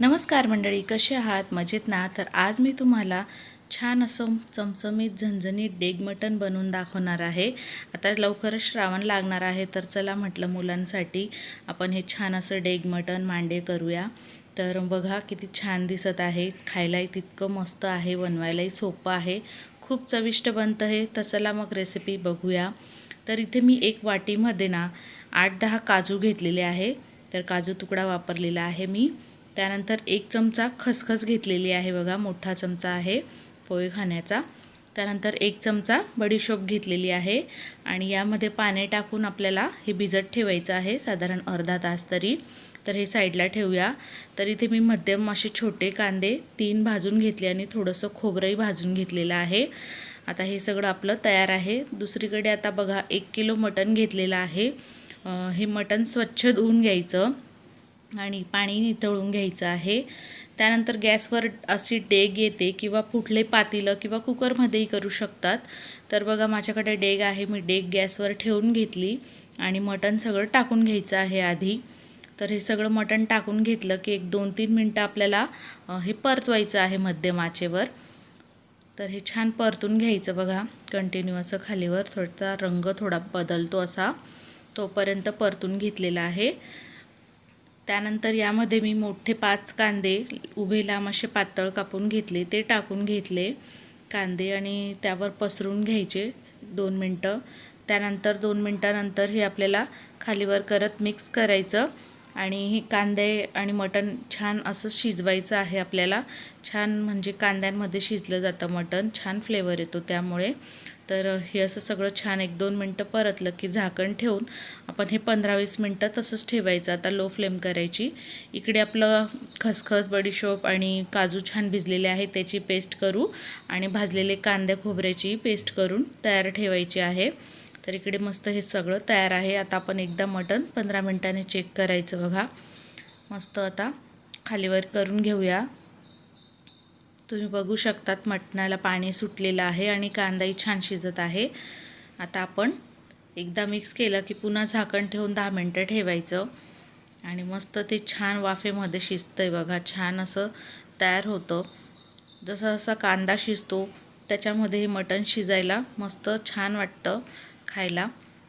नमस्कार मंडळी कसे आहात? मजेत ना? तर आज मी तुम्हाला छान असं चमचमीत झणझणीत डेग मटण बनवून दाखवणार आहे. आता लवकरच श्रावण लागणार आहे तर चला म्हटलं मुलांसाठी आपण हे छान असं डेग मटण मांडे करूया. तर बघा किती छान दिसत आहे. खायलाही तितकं मस्त आहे बनवायलाही सोपं आहे. खूप चविष्ट बनतं हे. तर चला मग रेसिपी बघूया. तर इथे मी एक वाटीमध्ये ना आठ दहा काजू घेतलेले आहे. तर काजू तुकडा वापरलेला आहे मी. त्यानंतर एक चमचा खसखस घेतलेली आहे बघा मोठा चमचा आहे पोहे खाण्याचा. त्यानंतर एक चमचा बडीशोप घेतलेली आहे आणि यामध्ये पाणी टाकून आपल्याला हे भिजत ठेवायचं आहे साधारण अर्धा तास तरी. तर हे साईडला ठेवूया. तर इथे मी मध्यम असे छोटे कांदे तीन भाजून घेतले आणि थोडंसं खोबरंही भाजून घेतलेलं आहे. आता हे सगळं आपलं तयार आहे. दुसरीकडे आता बघा एक किलो मटण घेतलेलं आहे. हे मटण स्वच्छ धुवून घ्यायचं. आणि पाणी नितळून घ्यायचं आहे. त्यानंतर गॅसवर अशी डेग येते किंवा कुठले पातीलं किंवा कुकरमध्येही करू शकतात. तर बघा माझ्याकडे डेग आहे. मी डेग गॅसवर ठेवून घेतली आणि मटण सगळं टाकून घ्यायचं आहे आधी. तर हे सगळं मटण टाकून घेतलं की एक दोन तीन मिनटं आपल्याला हे परतवायचं आहे मध्यम आचेवर. तर हे छान परतून घ्यायचं बघा. कंटिन्यू असं खालीवर थोडासा रंग थोडा बदलतो असा. तोपर्यंत परतून घेतलेला आहे. त्यानंतर यामध्ये मी मोठे पाच कांदे उभे लांब असे पातळ कापून घेतले ते टाकून घेतले कांदे आणि त्यावर पसरून घ्यायचे दोन मिनटं. त्यानंतर दोन मिनटानंतर हे आपल्याला खालीवर करत मिक्स करायचं आणि हे कांदे आणि मटण छान असं शिजवायचं आहे आपल्याला. छान म्हणजे कांद्यांमध्ये शिजलं जातं मटण छान फ्लेवर येतो त्यामुळे. तर हे असं सगळं छान एक दोन मिनटं परतलं की झाकण ठेवून आपण हे पंधरा वीस मिनटं तसंच ठेवायचं. आता लो फ्लेम करायची. इकडे आपलं खसखस बडीशोप आणि काजू छान भिजलेले आहे त्याची पेस्ट करू आणि भाजलेले कांदे खोबऱ्याची पेस्ट करून तयार ठेवायची आहे. तर इकडे मस्त हे सगळं तयार आहे. आता आपण एकदा मटण पंधरा मिनटाने चेक करायचं बघा. मस्त आता खालीवर करून घेऊया. तुम्ही बघू शकतात मटणाला पाणी सुटलेलं आहे आणि कांदाही छान शिजत आहे. आता आपण एकदा मिक्स केलं की पुन्हा झाकण ठेवून दहा मिनटं ठेवायचं. आणि मस्त ते छान वाफेमध्ये शिजतं आहे बघा छान असं तयार होतं. जसं जसा कांदा शिजतो त्याच्यामध्ये हे मटण शिजायला मस्त छान वाटतं खायला.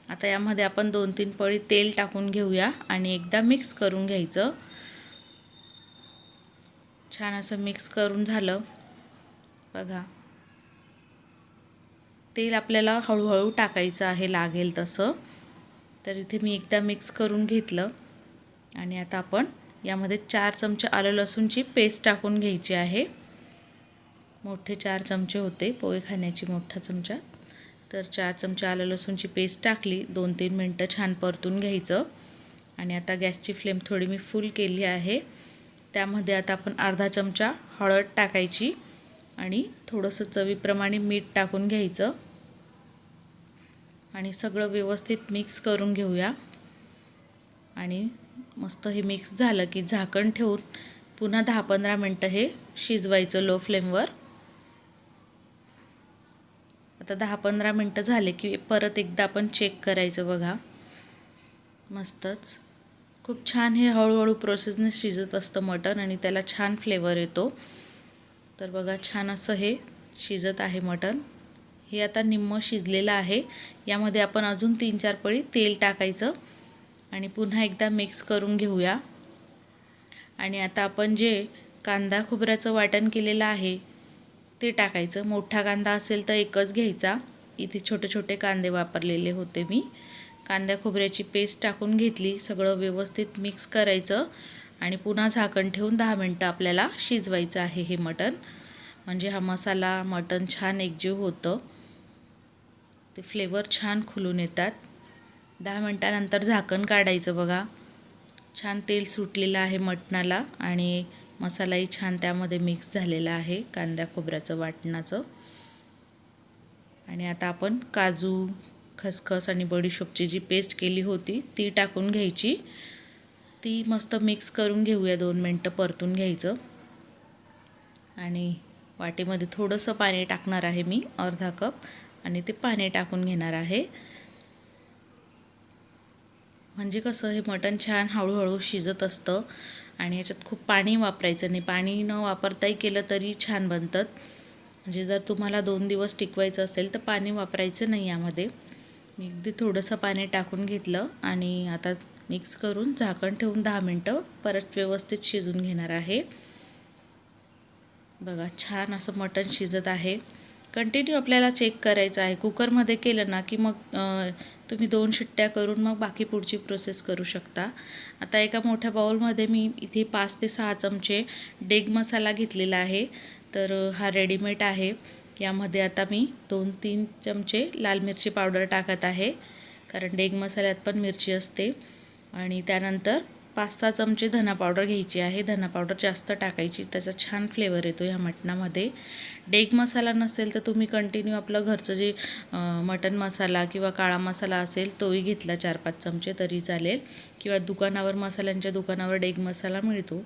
आता यामध्ये आपण दोन तीन पळी तेल टाकून घेऊया आणि एकदा मिक्स करून घ्यायचं. छान असं मिक्स करून झालं. बघा. तेल आपल्याला हळूहळू टाकायचं आहे लागेल तसं. तर इथे मी एकदा मिक्स करून घेतलं. आणि आता आपण यामध्ये चार चमचे आलं लसूणची पेस्ट टाकून घ्यायची आहे. मोठे चार चमचे होते पोहे खाण्याची मोठा चमचा. तर चार चमचे आलं लसूणची पेस्ट टाकली दोन तीन मिनटं छान परतून घ्यायचं. आणि आता गॅसची फ्लेम थोडी मी फुल केली आहे. त्यामध्ये आता आपण अर्धा चमचा हळद टाकायची आणि थोडंसं चवीप्रमाणे मीठ टाकून घ्यायचं. आणि सगळं व्यवस्थित मिक्स करून घेऊया. आणि मस्त हे मिक्स झालं की झाकण ठेवून पुन्हा दहा पंधरा मिनटं हे शिजवायचं लो फ्लेमवर आता दहा पंधरा मिनटं झाले की परत एकदा आपण चेक करायचं बघा. मस्तच. खूप छान हे हळूहळू प्रोसेसने शिजत असतं मटण आणि त्याला छान फ्लेवर येतो. तर बघा छान असं हे शिजत आहे मटण. हे आता निम्म शिजलेलं आहे. यामध्ये आपण अजून तीन चार पळी तेल टाकायचं आणि पुन्हा एकदा मिक्स करून घेऊया. आणि आता आपण जे कांदा खोबऱ्याचं वाटण केलेलं आहे ते टाकायचं. मोठा कांदा असेल तर एकच घ्यायचा. इथे छोटे छोटे कांदे वापरलेले होते मी. कांद्या खोबऱ्याची पेस्ट टाकून घेतली. सगळं व्यवस्थित मिक्स करायचं. आणि पुन्हा झाकण ठेवून दहा मिनटं आपल्याला शिजवायचं आहे हे मटण. म्हणजे हा मसाला मटण छान एकजीव होतं. ते फ्लेवर छान खुलून येतात. दहा मिनटानंतर झाकण काढायचं बघा. छान तेल सुटलेलं आहे मटणाला आणि मसालाही छान त्यामध्ये मिक्स झालेला आहे कांद्या खोबऱ्याचं वाटणाचं. आणि आता आपण काजू खसखस आणि बडीशोपची जी पेस्ट केली होती ती टाकून घ्यायची. ती मस्त मिक्स करून घेऊया दोन मिनटं परतून घ्यायचं. आणि वाटीमध्ये थोडंसं पाणी टाकणार आहे मी अर्धा कप. आणि ते पाणी टाकून घेणार आहे. म्हणजे कसं हे मटण छान हळूहळू शिजत असतं आणि याच्यात खूप पाणी वापरायचं नाही. पाणी न वापरताही केलं तरी छान बनतात. म्हणजे जर तुम्हाला दोन दिवस टिकवायचं असेल तर पाणी वापरायचं नाही यामध्ये. मी अगदी थोडंसं पाणी टाकून घेतलं आणि आता मिक्स करून झाकण ठेवून दहा मिनटं परत व्यवस्थित शिजून घेणार आहे. बघा छान असं मटण शिजत आहे. कंटिन्यू आपल्याला चेक करायचं आहे. कुकरमध्ये केलं ना की मग तुम्ही दोन शिट्ट्या करून मग बाकी पुढची प्रोसेस करू शकता. आता एका मोठ्या बाउलमध्ये मी इथे पाच ते सहा चमचे डेग मसाला घेतलेला आहे. तर हा रेडीमेड आहे. यामध्ये आता मी दोन तीन चमचे लाल मिरची पावडर टाकत आहे. कारण डेग मसाल्यात पण मिरची असते. आणि त्यानंतर पाच सहा चमचे धना पावडर घ्यायची आहे. धना पावडर जास्त टाकायची. त्याचा छान फ्लेवर येतो ह्या मटणामध्ये. डेग मसाला नसेल तर तुम्ही कंटिन्यू आपलं घरचं जे मटन मसाला किंवा काळा मसाला असेल तोही घेतला चार पाच चमचे तरी चालेल. किंवा दुकानावर मसाल्यांच्या दुकानावर डेग मसाला मिळतो.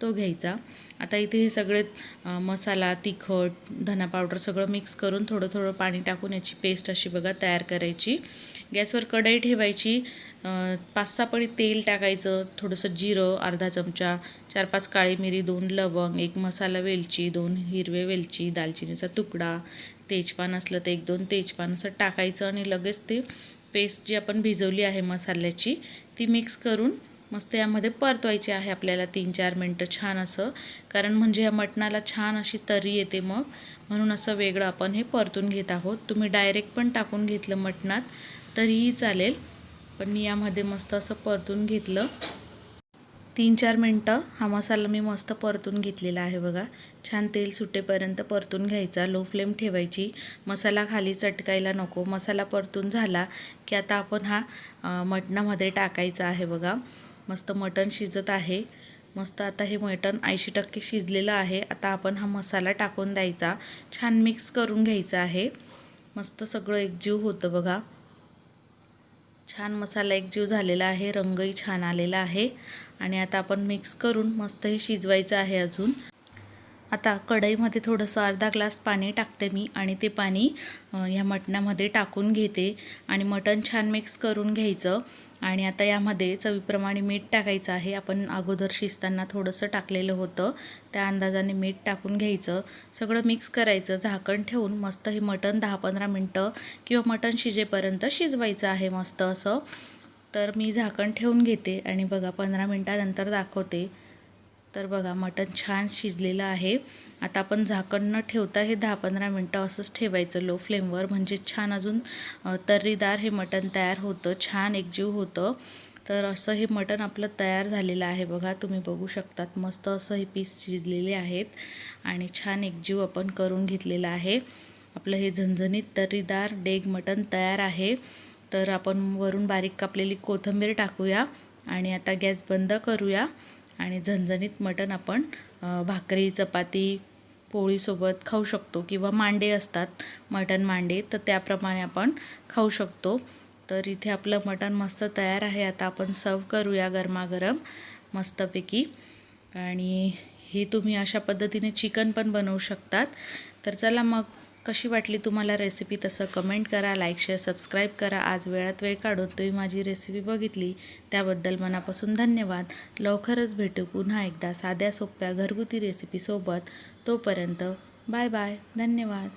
तो घ्यायचा. आता इथे हे सगळे मसाला तिखट धना पावडर सगळं मिक्स करून थोडं थोडं पाणी टाकून याची पेस्ट अशी बघा तयार करायची. गॅसवर कढई ठेवायची. पाच सहा पळी तेल टाकायचं थोडंसं जिरं अर्धा चमचा चार पाच काळी मिरी दोन लवंग एक मसाला वेलची दोन हिरवे वेलची दालचिनीचा तुकडा तेजपान असलं तर एक दोन तेजपान असं टाकायचं आणि लगेच ते पेस्ट जी आपण भिजवली आहे मसाल्याची ती मिक्स करून मस्त यामध्ये परतवायची आहे आपल्याला तीन चार मिनटं छान असं. कारण म्हणजे या मटणाला छान अशी तरी येते मग. म्हणून असं वेगळं आपण हे परतून घेत आहोत. तुम्ही डायरेक्ट पण टाकून घेतलं मटणात तरीही चालेल. पण मी यामध्ये मस्त असं परतून घेतलं. तीन चार मिनटं हा मसाला मी मस्त परतून घेतलेला आहे बघा. छान तेल सुटेपर्यंत परतून घ्यायचा. लो फ्लेम ठेवायची. मसाला खाली चटकायला नको. मसाला परतून झाला की आता आपण हा मटणामध्ये टाकायचा आहे बघा. मस्त मटण शिजत आहे. मस्त आता हे मटण ऐंशी टक्के शिजलेलं आहे. आता आपण हा मसाला टाकून द्यायचा. छान मिक्स करून घ्यायचा आहे. मस्त सगळं एकजीव होतं बघा. छान मसाला एकजीव झालेला आहे. रंगही छान आलेला आहे. आणि आता आपण मिक्स करून मस्त हे शिजवायचं आहे अजून. आता कढईमध्ये थोडंसं अर्धा ग्लास पाणी टाकते मी आणि ते पाणी ह्या मटणामध्ये टाकून घेते आणि मटण छान मिक्स करून घ्यायचं. आणि आता यामध्ये चवीप्रमाणे मीठ टाकायचं आहे. आपण अगोदर शिजताना थोडंसं टाकलेलं होतं. त्या अंदाजाने मीठ टाकून घ्यायचं. सगळं मिक्स करायचं. झाकण ठेवून मस्त हे मटण दहा पंधरा मिनटं किंवा मटण शिजेपर्यंत शिजवायचं आहे मस्त असं. तर मी झाकण ठेवून घेते आणि बघा पंधरा मिनटानंतर दाखवते. तर बघा मटण छान शिजलेलं आहे. आता आपण झाकण न ठेवता हे दहा पंधरा मिनटं असंच ठेवायचं लो फ्लेमवर म्हणजे छान अजून तर्रीदार हे मटण तयार होतं. छान एकजीव होतं. तर असं हे मटण आपलं तयार झालेलं आहे बघा. तुम्ही बघू शकतात मस्त असं हे पीस शिजलेले आहेत. आणि छान एकजीव आपण करून घेतलेलं आहे. आपलं हे झणझणीत तर्रीदार डेग मटण तयार आहे. तर आपण वरून बारीक कापलेली कोथिंबीर टाकूया आणि आता गॅस बंद करूया. आणि झणझणीत मटण आपण भाकरी चपाती पोळीसोबत खाऊ शकतो किंवा मांडे असतात मटण मांडे तर त्याप्रमाणे आपण खाऊ शकतो. तर इथे आपलं मटण मस्त तयार आहे. आता आपण सर्व करूया गरमागरम मस्तपैकी. आणि हे तुम्ही अशा पद्धतीने चिकन पण बनवू शकतात. तर चला मग कशी वाटली तुम्हाला रेसिपी तसं कमेंट करा लाईक शेअर सबस्क्राईब करा. आज वेळात वेळ काढून तुम्ही माझी रेसिपी बघितली. त्याबद्दल मनापासून धन्यवाद. लवकरच भेटू पुन्हा एकदा साध्या सोप्या घरगुती रेसिपीसोबत तोपर्यंत बाय बाय धन्यवाद.